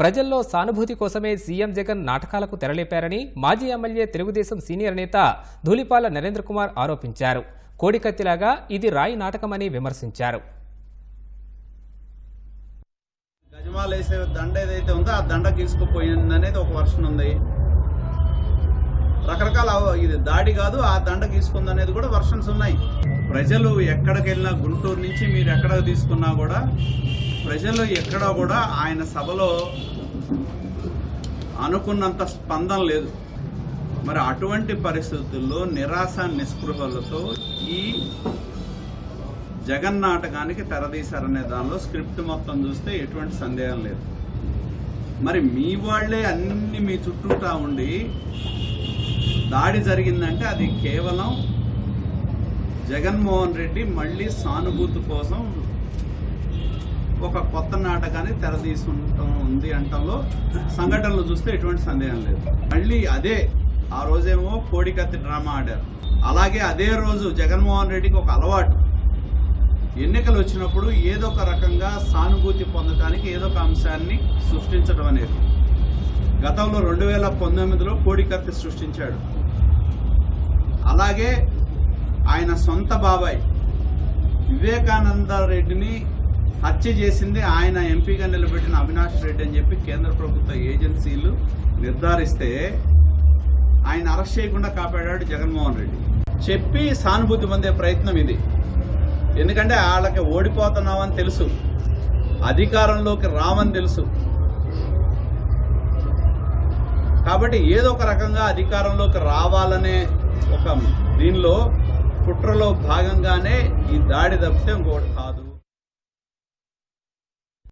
ప్రజల్లో సానుభూతి కోసమే సీఎం జగన్ నాటకాలకు తెరలేపారని మాజీ ఎమ్మెల్యే తెలుగుదేశం సీనియర్ నేత ధూళిపాల నరేంద్ర కుమార్ ఆరోపించారు. కోడికత్తిలాగా ఇది రాయి నాటకమని విమర్శించారు. గజమాలు వేసే దండ ఏదైతే ఉందో ఆ దండ గీసుకుపోయింది అనేది ఒక వర్షన్ ఉంది. రకరకాల ఇది దాడి కాదు ఆ దండ తీసుకుంది అనేది కూడా వర్షన్స్ ఉన్నాయి. ప్రజలు ఎక్కడికి వెళ్ళినా గుంటూరు నుంచి మీరు ఎక్కడ తీసుకున్నా కూడా ప్రజలు ఎక్కడ కూడా ఆయన సభలో అనుకున్నంత స్పందన లేదు. మరి అటువంటి పరిస్థితుల్లో నిరాశ నిస్పృహలతో ఈ జగన్ నాటకానికి తెరదీశారనే దానిలో స్క్రిప్ట్ మొత్తం చూస్తే ఎటువంటి సందేహం లేదు. మరి మీ వాళ్ళే అన్ని మీ చుట్టూటా ఉండి దాడి జరిగిందంటే అది కేవలం జగన్మోహన్ రెడ్డి మళ్ళీ సానుభూతి కోసం ఒక కొత్త నాటకాన్ని తెరదీసుకుంటాం ఉంది అంటంలో సంఘటనలు చూస్తే ఎటువంటి సందేహం లేదు. మళ్ళీ అదే ఆ రోజేమో కోడికత్తి డ్రామా ఆడారు. అలాగే అదే రోజు జగన్మోహన్ రెడ్డికి ఒక అలవాటు. ఎన్నికలు వచ్చినప్పుడు ఏదో ఒక రకంగా సానుభూతి పొందడానికి ఏదో ఒక అంశాన్ని సృష్టించడం అనేది. గతంలో రెండు వేల పంతొమ్మిదిలో కోడికత్తి సృష్టించాడు. అలాగే ఆయన సొంత బాబాయ్ వివేకానంద రెడ్డిని హత్య చేసింది ఆయన ఎంపీగా నిలబెట్టిన అవినాష్ రెడ్డి అని చెప్పి కేంద్ర ప్రభుత్వ ఏజెన్సీలు నిర్ధారిస్తే ఆయన అరెస్ట్ చేయకుండా కాపాడాడు జగన్మోహన్ రెడ్డి. చెప్పి సానుభూతి పొందే ప్రయత్నం ఇది. ఎందుకంటే వాళ్ళకి ఓడిపోతున్నామని తెలుసు. అధికారంలోకి రామని తెలుసు. కాబట్టి ఏదో ఒక రకంగా అధికారంలోకి రావాలనే ఒక దీనిలో కుట్రలో భాగంగానే ఈ దాడి తప్పితే ఇంకోటి కాదు.